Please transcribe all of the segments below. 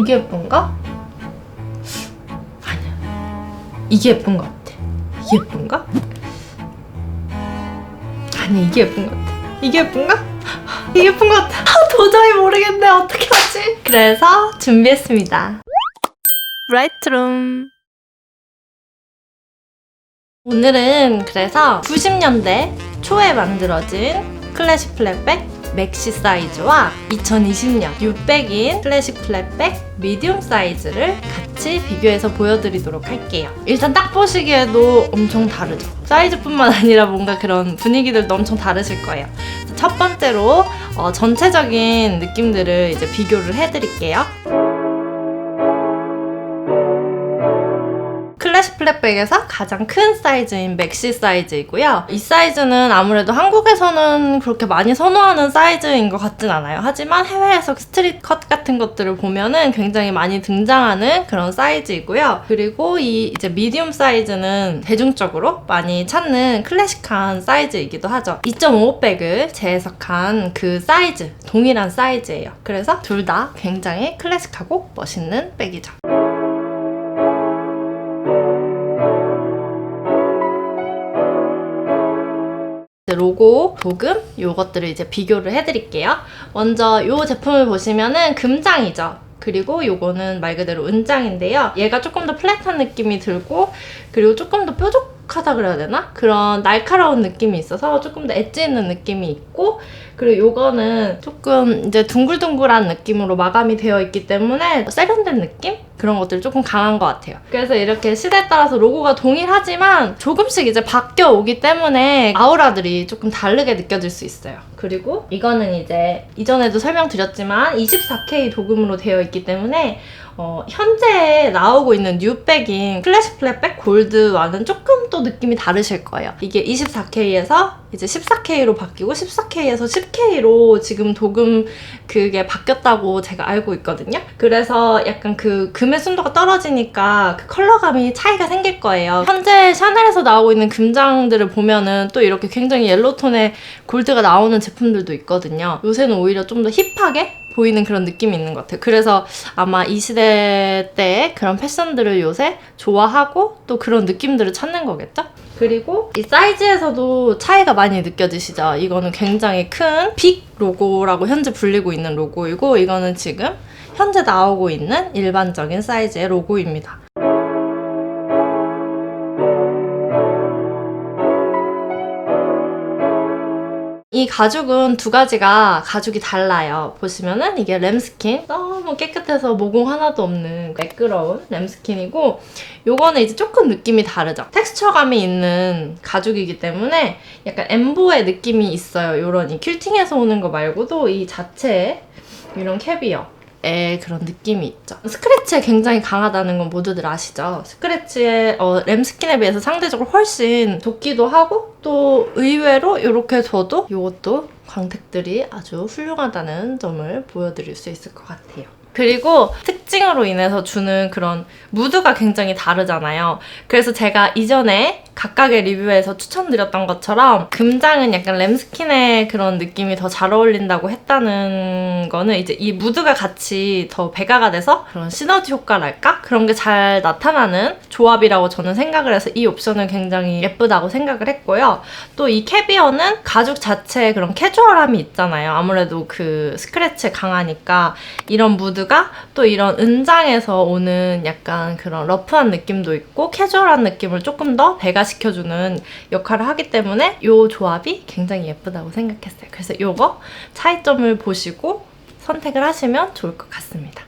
이게 예쁜가? 아니야. 이게 예쁜 것 같아. 이게 예쁜가? 아니 이게 예쁜 것 같아. 이게 예쁜가? 이게 예쁜 것 같아. 아, 도저히 모르겠네. 어떻게 하지? 그래서 준비했습니다. 라이트룸. 오늘은 그래서 90년대 초에 만들어진 클래식 플랫백 맥시 사이즈와 2020년 뉴백인 클래식 플랫백 미디움 사이즈를 같이 비교해서 보여드리도록 할게요. 일단 딱 보시기에도 엄청 다르죠. 사이즈뿐만 아니라 뭔가 그런 분위기들도 엄청 다르실 거예요. 첫 번째로 어, 전체적인 느낌들을 이제 비교를 해드릴게요. 클래식 플랫백에서 가장 큰 사이즈인 맥시 사이즈이고요. 이 사이즈는 아무래도 한국에서는 그렇게 많이 선호하는 사이즈인 것 같진 않아요. 하지만 해외에서 스트릿 컷 같은 것들을 보면은 굉장히 많이 등장하는 그런 사이즈이고요. 그리고 이 이제 미디움 사이즈는 대중적으로 많이 찾는 클래식한 사이즈이기도 하죠. 2.55백을 재해석한 그 사이즈, 동일한 사이즈예요. 그래서 둘 다 굉장히 클래식하고 멋있는 백이죠. 로고, 도금 요것들을 이제 비교를 해드릴게요. 먼저 요 제품을 보시면은 금장이죠. 그리고 요거는 말 그대로 은장인데요. 얘가 조금 더 플랫한 느낌이 들고 그리고 조금 더 뾰족 하다 그래야 되나? 그런 날카로운 느낌이 있어서 조금 더 엣지 있는 느낌이 있고 그리고 요거는 조금 이제 둥글둥글한 느낌으로 마감이 되어 있기 때문에 세련된 느낌? 그런 것들이 조금 강한 것 같아요. 그래서 이렇게 시대에 따라서 로고가 동일하지만 조금씩 이제 바뀌어 오기 때문에 아우라들이 조금 다르게 느껴질 수 있어요. 그리고 이거는 이제 이전에도 설명드렸지만 24K 도금으로 되어 있기 때문에 어, 현재 나오고 있는 뉴백인 클래식 플랫백 골드와는 조금 또 느낌이 다르실 거예요. 이게 24K에서 이제 14K로 바뀌고 14K에서 10K로 지금 도금 그게 바뀌었다고 제가 알고 있거든요. 그래서 약간 그 금의 순도가 떨어지니까 그 컬러감이 차이가 생길 거예요. 현재 샤넬에서 나오고 있는 금장들을 보면은 또 이렇게 굉장히 옐로톤의 골드가 나오는 제품들도 있거든요. 요새는 오히려 좀 더 힙하게 보이는 그런 느낌이 있는 것 같아요. 그래서 아마 이 시대 때 그런 패션들을 요새 좋아하고 또 그런 느낌들을 찾는 거겠죠? 그리고 이 사이즈에서도 차이가 많이 느껴지시죠? 이거는 굉장히 큰 빅 로고라고 현재 불리고 있는 로고이고 이거는 지금 현재 나오고 있는 일반적인 사이즈의 로고입니다. 이 가죽은 두 가지가 가죽이 달라요. 보시면은 이게 램스킨 너무 깨끗해서 모공 하나도 없는 매끄러운 램스킨이고 요거는 이제 조금 느낌이 다르죠. 텍스처감이 있는 가죽이기 때문에 약간 엠보의 느낌이 있어요. 요런 이 퀼팅에서 오는 거 말고도 이 자체에 이런 캐비어 의 그런 느낌이 있죠. 스크래치에 굉장히 강하다는 건 모두들 아시죠? 스크래치에 어, 램 스킨에 비해서 상대적으로 훨씬 돋기도 하고 또 의외로 이렇게 둬도 이것도 광택들이 아주 훌륭하다는 점을 보여드릴 수 있을 것 같아요. 그리고 특징으로 인해서 주는 그런 무드가 굉장히 다르잖아요. 그래서 제가 이전에 각각의 리뷰에서 추천드렸던 것처럼 금장은 약간 램스킨의 그런 느낌이 더 잘 어울린다고 했다는 거는 이제 이 무드가 같이 더 배가가 돼서 그런 시너지 효과랄까? 그런 게 잘 나타나는 조합이라고 저는 생각을 해서 이 옵션은 굉장히 예쁘다고 생각을 했고요. 또 이 캐비어는 가죽 자체에 그런 캐주얼함이 있잖아요. 아무래도 그 스크래치에 강하니까 이런 무드가 또 이런 은장에서 오는 약간 그런 러프한 느낌도 있고 캐주얼한 느낌을 조금 더 배가 시켜주는 역할을 하기 때문에 이 조합이 굉장히 예쁘다고 생각했어요. 그래서 이거 차이점을 보시고 선택을 하시면 좋을 것 같습니다.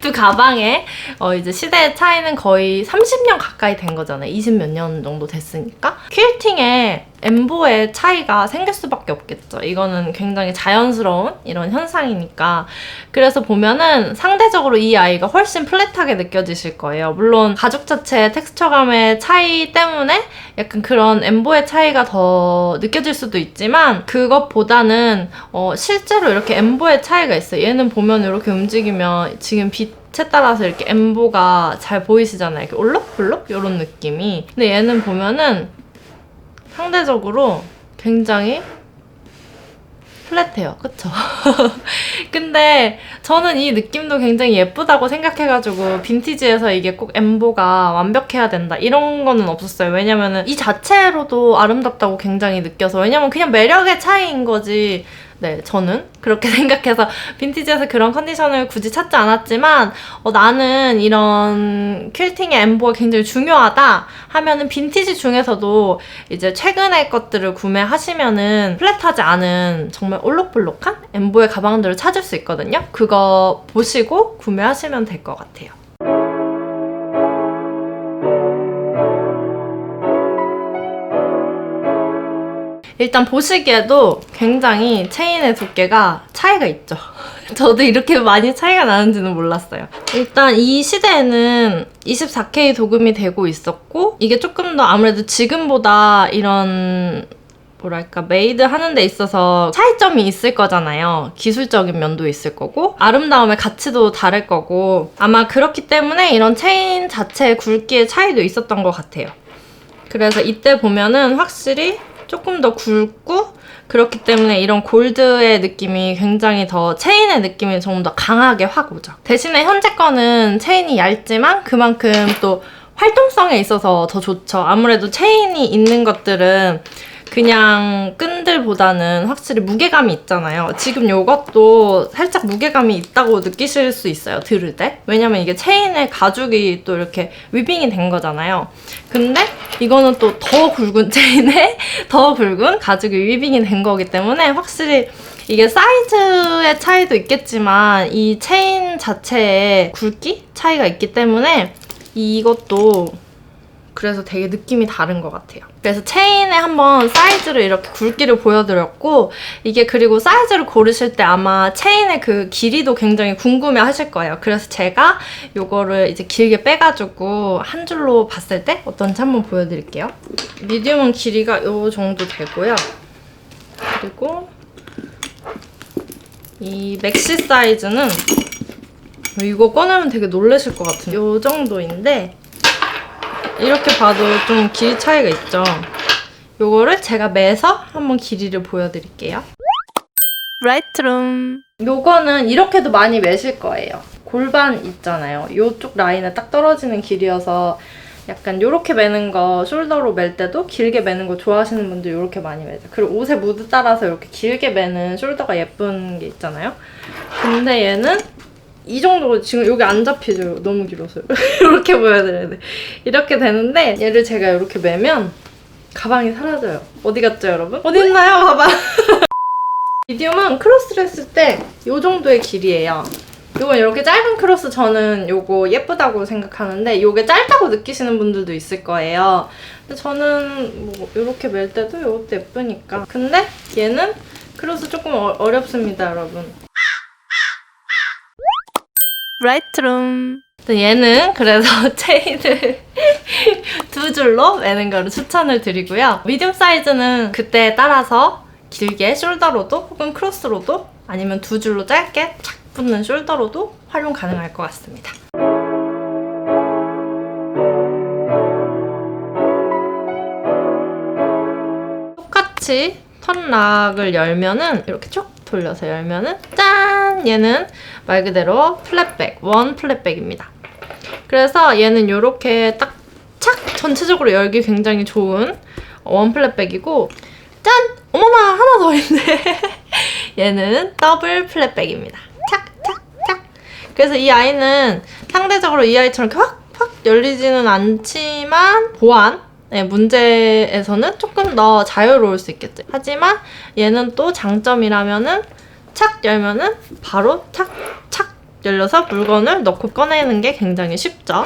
두 가방의 어 이제 시대의 차이는 거의 30년 가까이 된 거잖아요. 20 몇 년 정도 됐으니까. 퀼팅의 엠보의 차이가 생길 수밖에 없겠죠. 이거는 굉장히 자연스러운 이런 현상이니까. 그래서 보면은 상대적으로 이 아이가 훨씬 플랫하게 느껴지실 거예요. 물론 가죽 자체의 텍스처감의 차이 때문에 약간 그런 엠보의 차이가 더 느껴질 수도 있지만 그것보다는 어 실제로 이렇게 엠보의 차이가 있어요. 얘는 보면 이렇게 움직이면 지금 빛에 따라서 이렇게 엠보가 잘 보이시잖아요. 이렇게 올록볼록 이런 느낌이. 근데 얘는 보면은 상대적으로 굉장히 플랫해요. 그쵸? 근데 저는 이 느낌도 굉장히 예쁘다고 생각해가지고 빈티지에서 이게 꼭 엠보가 완벽해야 된다 이런 거는 없었어요. 왜냐면은 이 자체로도 아름답다고 굉장히 느껴서 왜냐면 그냥 매력의 차이인 거지. 네, 저는 그렇게 생각해서 빈티지에서 그런 컨디션을 굳이 찾지 않았지만 어, 나는 이런 퀼팅의 엠보가 굉장히 중요하다 하면은 빈티지 중에서도 이제 최근의 것들을 구매하시면은 플랫하지 않은 정말 올록볼록한 엠보의 가방들을 찾을 수 있거든요. 그거 보시고 구매하시면 될 것 같아요. 일단 보시기에도 굉장히 체인의 두께가 차이가 있죠. 저도 이렇게 많이 차이가 나는지는 몰랐어요. 일단 이 시대에는 24K 도금이 되고 있었고 이게 조금 더 아무래도 지금보다 이런 뭐랄까 메이드 하는 데 있어서 차이점이 있을 거잖아요. 기술적인 면도 있을 거고 아름다움의 가치도 다를 거고 아마 그렇기 때문에 이런 체인 자체의 굵기의 차이도 있었던 것 같아요. 그래서 이때 보면은 확실히 조금 더 굵고 그렇기 때문에 이런 골드의 느낌이 굉장히 더 체인의 느낌이 조금 더 강하게 확 오죠. 대신에 현재 거는 체인이 얇지만 그만큼 또 활동성에 있어서 더 좋죠. 아무래도 체인이 있는 것들은 그냥 끈들보다는 확실히 무게감이 있잖아요. 지금 이것도 살짝 무게감이 있다고 느끼실 수 있어요. 들을 때. 왜냐면 이게 체인의 가죽이 또 이렇게 위빙이 된 거잖아요. 근데 이거는 또 더 굵은 체인에 더 굵은 가죽이 위빙이 된 거기 때문에 확실히 이게 사이즈의 차이도 있겠지만 이 체인 자체의 굵기 차이가 있기 때문에 이것도 그래서 되게 느낌이 다른 것 같아요. 그래서 체인에 한번 사이즈를 이렇게 굵기를 보여드렸고 이게 그리고 사이즈를 고르실 때 아마 체인의 그 길이도 굉장히 궁금해 하실 거예요. 그래서 제가 이거를 이제 길게 빼가지고 한 줄로 봤을 때 어떤지 한번 보여드릴게요. 미디움은 길이가 이 정도 되고요. 그리고 이 맥시 사이즈는 이거 꺼내면 되게 놀라실 것 같은 이 정도인데 이렇게 봐도 좀 길이 차이가 있죠. 요거를 제가 매서 한번 길이를 보여드릴게요. 라이트룸. 요거는 이렇게도 많이 매실 거예요. 골반 있잖아요. 요쪽 라인에 딱 떨어지는 길이어서 약간 요렇게 매는 거 숄더로 멜 때도 길게 매는 거 좋아하시는 분들 요렇게 많이 매죠. 그리고 옷의 무드 따라서 이렇게 길게 매는 숄더가 예쁜 게 있잖아요. 근데 얘는 이 정도 지금 여기 안 잡히죠. 너무 길어서 이렇게 보여드려야 돼. 이렇게 되는데 얘를 제가 이렇게 매면 가방이 사라져요. 어디 갔죠, 여러분? 어디 있나요, 가방? 미디움은 크로스를 했을 때 이 정도의 길이에요. 요건 이렇게 짧은 크로스 저는 요거 예쁘다고 생각하는데 요게 짧다고 느끼시는 분들도 있을 거예요. 근데 저는 뭐 이렇게 멜 때도 요것도 예쁘니까. 근데 얘는 크로스 조금 어, 어렵습니다, 여러분. 라이트룸. 얘는 그래서 체인을 두 줄로 매는 거를 추천을 드리고요. 미디움 사이즈는 그때에 따라서 길게 숄더로도 혹은 크로스로도 아니면 두 줄로 짧게 착 붙는 숄더로도 활용 가능할 것 같습니다. 똑같이 턴락을 열면은 이렇게 쭉 돌려서 열면은 짠! 얘는 말 그대로 플랫백, 원 플랫백입니다. 그래서 얘는 이렇게 딱 착! 전체적으로 열기 굉장히 좋은 원 플랫백이고 짠! 어머나 하나 더 있네. 얘는 더블 플랫백입니다. 착! 착! 착! 그래서 이 아이는 상대적으로 이 아이처럼 이렇게 확! 확 열리지는 않지만 보안 네, 문제에서는 조금 더 자유로울 수 있겠죠. 하지만 얘는 또 장점이라면은 착 열면은 바로 착, 착 열려서 물건을 넣고 꺼내는 게 굉장히 쉽죠.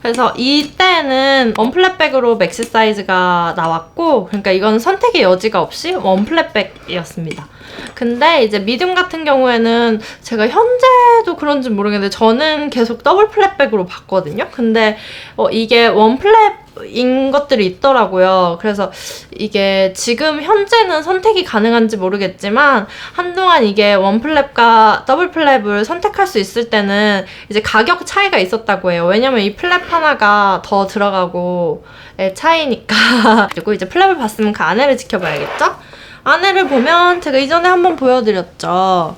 그래서 이때는 원 플랫백으로 맥시 사이즈가 나왔고, 그러니까 이건 선택의 여지가 없이 원 플랫백이었습니다. 근데 이제 미디움 같은 경우에는 제가 현재도 그런지 모르겠는데 저는 계속 더블 플랫백으로 봤거든요. 근데 어, 이게 원 플랫 인 것들이 있더라고요. 그래서 이게 지금 현재는 선택이 가능한지 모르겠지만 한동안 이게 원 플랩과 더블 플랩을 선택할 수 있을 때는 이제 가격 차이가 있었다고 해요. 왜냐면 이 플랩 하나가 더 들어가고 의 차이니까. 그리고 이제 플랩을 봤으면 그 안에를 지켜봐야겠죠? 안에를 보면 제가 이전에 한번 보여드렸죠.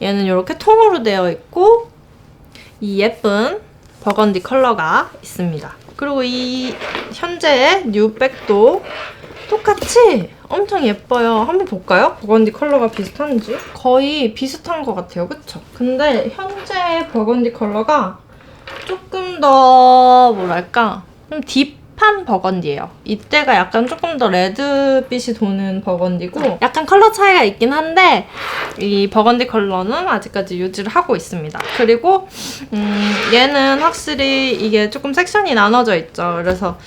얘는 이렇게 통으로 되어 있고 이 예쁜 버건디 컬러가 있습니다. 그리고 이 현재의 뉴백도 똑같이 엄청 예뻐요. 한번 볼까요? 버건디 컬러가 비슷한지? 거의 비슷한 것 같아요. 그쵸? 근데 현재 버건디 컬러가 조금 더 뭐랄까 좀 딥 한 버건디예요. 이때가 약간 조금 더 레드빛이 도는 버건디고 약간 컬러 차이가 있긴 한데 이 버건디 컬러는 아직까지 유지를 하고 있습니다. 그리고 음, 얘는 확실히 이게 조금 섹션이 나눠져 있죠. 그래서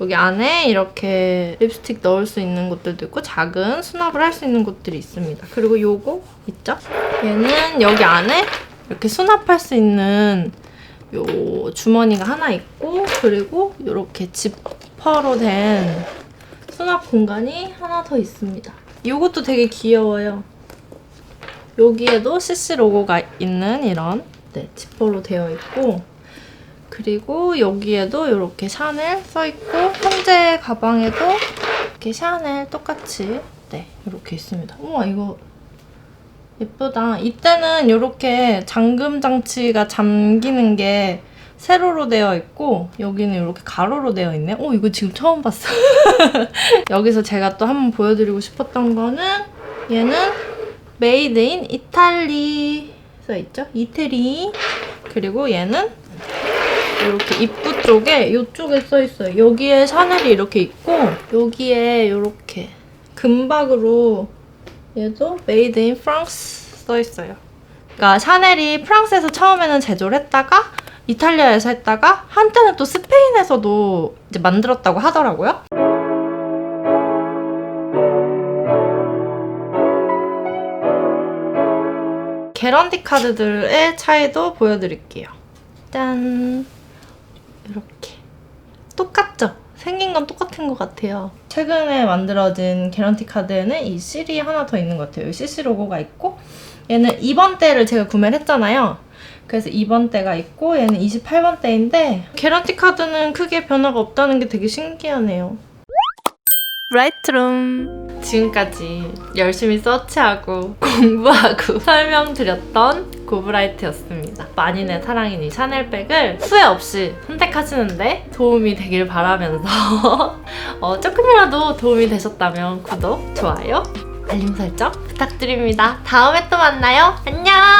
여기 안에 이렇게 립스틱 넣을 수 있는 곳들도 있고 작은 수납을 할 수 있는 곳들이 있습니다. 그리고 요거 있죠? 얘는 여기 안에 이렇게 수납할 수 있는 요 주머니가 하나 있고 그리고 이렇게 지퍼로 된 수납 공간이 하나 더 있습니다. 요것도 되게 귀여워요. 여기에도 CC 로고가 있는 이런 네, 지퍼로 되어 있고 그리고 여기에도 이렇게 샤넬 써 있고 현재 가방에도 이렇게 샤넬 똑같이 네 이렇게 있습니다. 우와 이거 예쁘다. 이때는 이렇게 잠금 장치가 잠기는 게 세로로 되어 있고 여기는 이렇게 가로로 되어 있네. 오 이거 지금 처음 봤어. 여기서 제가 또 한번 보여드리고 싶었던 거는 얘는 메이드 인 이탈리 써 있죠? 이태리 그리고 얘는 이렇게 입구 쪽에 이쪽에 써 있어요. 여기에 샤넬이 이렇게 있고 여기에 이렇게 금박으로 얘도 메이드 인 프랑스 써 있어요. 그러니까 샤넬이 프랑스에서 처음에는 제조를 했다가 이탈리아에서 했다가 한때는 또 스페인에서도 이제 만들었다고 하더라고요. 개런티 카드들의 차이도 보여드릴게요. 짠. 이렇게. 생긴 건 똑같은 것 같아요. 최근에 만들어진 개런티 카드에는 이 실이 하나 더 있는 것 같아요. 이 CC 로고가 있고 얘는 2번 대를 제가 구매를 했잖아요. 그래서 2번 대가 있고 얘는 28번 대인데 개런티 카드는 크게 변화가 없다는 게 되게 신기하네요. 라이트룸 지금까지 열심히 서치하고 공부하고 설명드렸던 고브라이트였습니다. 만인의 사랑인 이 샤넬백을 후회 없이 선택하시는데 도움이 되길 바라면서 어, 조금이라도 도움이 되셨다면 구독, 좋아요, 알림 설정 부탁드립니다. 다음에 또 만나요. 안녕!